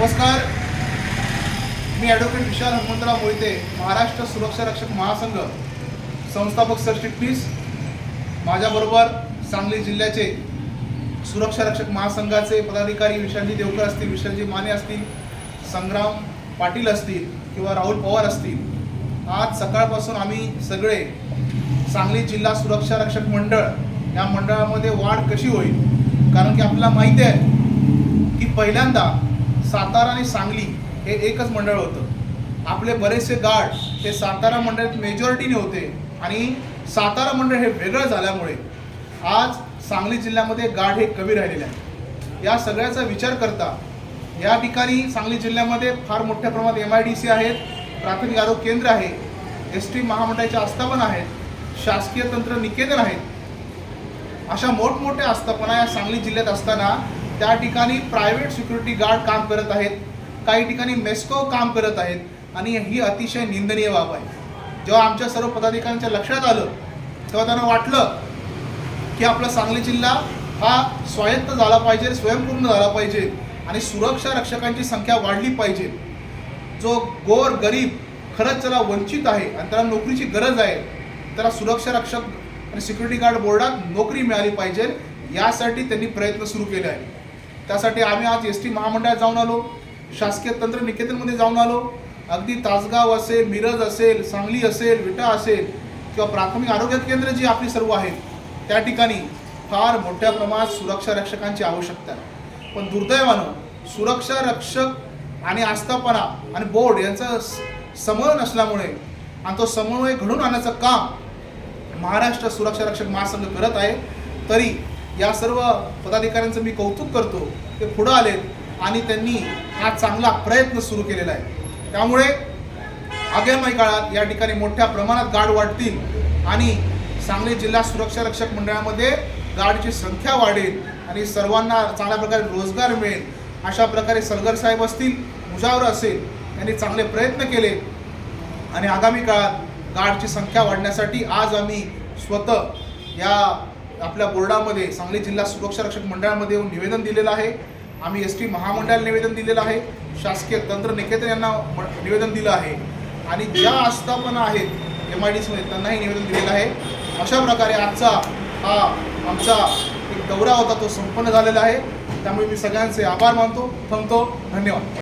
नमस्कार. मी ॲडव्होकेट विशाल हनुमंतराव मोहिते महाराष्ट्र सुरक्षा रक्षक महासंघ संस्थापक सरचिटणीस माझ्याबरोबर सांगली जिल्ह्याचे सुरक्षा रक्षक महासंघाचे पदाधिकारी विशालजी देवकर असतील विशालजी माने असतील संग्राम पाटील असतील किंवा राहुल पवार असतील. आज सकाळपासून आम्ही सगळे सांगली जिल्हा सुरक्षा रक्षक मंडळ या मंडळामध्ये वाढ कशी होईल? कारण की आपल्याला माहिती आहे की पहिल्यांदा सातारा आणि सांगली हे एकच मंडळ होतं. आपले बरेचसे गार्ड हे सातारा मंडळात मेजॉरिटीने होते आणि सातारा मंडळ हे वेगळं झाल्यामुळे आज सांगली जिल्ह्यामध्ये गाढ हे कमी राहिलेले आहे. या सगळ्याचा विचार करता या ठिकाणी सांगली जिल्ह्यामध्ये फार मोठ्या प्रमाणात एम आय डी सी आहेत प्राथमिक आरोग्य केंद्र आहे एस टी महामंडळाच्या आस्थापन आहेत शासकीय तंत्र निकेतन आहेत. अशा मोठमोठ्या आस्थापना या सांगली जिल्ह्यात असताना त्या ठिकाणी प्रायव्हेट सिक्युरिटी गार्ड काम करत आहेत. काही ठिकाणी मेस्को काम करत आहेत. आणि ही अतिशय निंदनीय बाब आहे. जेव्हा आमच्या सर्व पदाधिकाऱ्यांच्या लक्षात आलं तेव्हा त्यांना वाटलं की आपला सांगली जिल्हा हा स्वायत्त झाला पाहिजे स्वयंपूर्ण झाला पाहिजे आणि सुरक्षा रक्षकांची संख्या वाढली पाहिजे. जो गोर गरीब खरंच त्याला वंचित आहे आणि त्याला नोकरीची गरज आहे त्याला सुरक्षा रक्षक आणि सिक्युरिटी गार्ड बोर्डात नोकरी मिळाली पाहिजे यासाठी त्यांनी प्रयत्न सुरू केले आहे त्यासाठी आम्ही आज एस टी महामंडळात जाऊन आलो. शासकीय तंत्र निकेतनमध्ये जाऊन आलो. अगदी तासगाव असेल मिरज असेल सांगली असेल विटा असेल किंवा प्राथमिक आरोग्य केंद्र जी आपली सर्व आहेत त्या ठिकाणी फार मोठ्या प्रमाणात सुरक्षा रक्षकांची आवश्यकता आहे. पण दुर्दैवानं सुरक्षा रक्षक आणि आस्थापना आणि बोर्ड यांचा समन्वय नसल्यामुळे आणि तो समन्वय घडून आणण्याचं काम महाराष्ट्र सुरक्षा रक्षक महासंघ करत आहे तरी या सर्व पदाधिकाऱ्यांचं मी कौतुक करतो ते पुढं आलेत आणि त्यांनी हा चांगला प्रयत्न सुरू केलेला आहे. त्यामुळे आगामी काळात या ठिकाणी मोठ्या प्रमाणात गाड वाढतील आणि सांगली जिल्हा सुरक्षा रक्षक मंडळामध्ये गार्डची संख्या वाढेल आणि सर्वांना चांगल्या प्रकारे रोजगार मिळेल अशा प्रकारे सलगर साहेब असतील मुजावर असेल यांनी चांगले प्रयत्न केले आणि आगामी काळात गाडची संख्या वाढण्यासाठी आज आम्ही स्वतः या आपल्या बोर्डामध्ये सांगली जिल्हा सुरक्षा रक्षक मंडळामध्ये येऊन निवेदन दिलेलं आहे. आम्ही एस टी महामंडळाला निवेदन दिलेलं आहे. शासकीय तंत्र निकेतन यांना निवेदन दिलं आहे. आणि ज्या आस्थापना आहेत एम आय डी सीमध्ये त्यांनाही निवेदन दिलेलं आहे. अशा प्रकारे आजचा हा आमचा एक दौरा होता तो संपन्न झालेला आहे. त्यामुळे मी सगळ्यांचे आभार मानतो. थांबतो. धन्यवाद.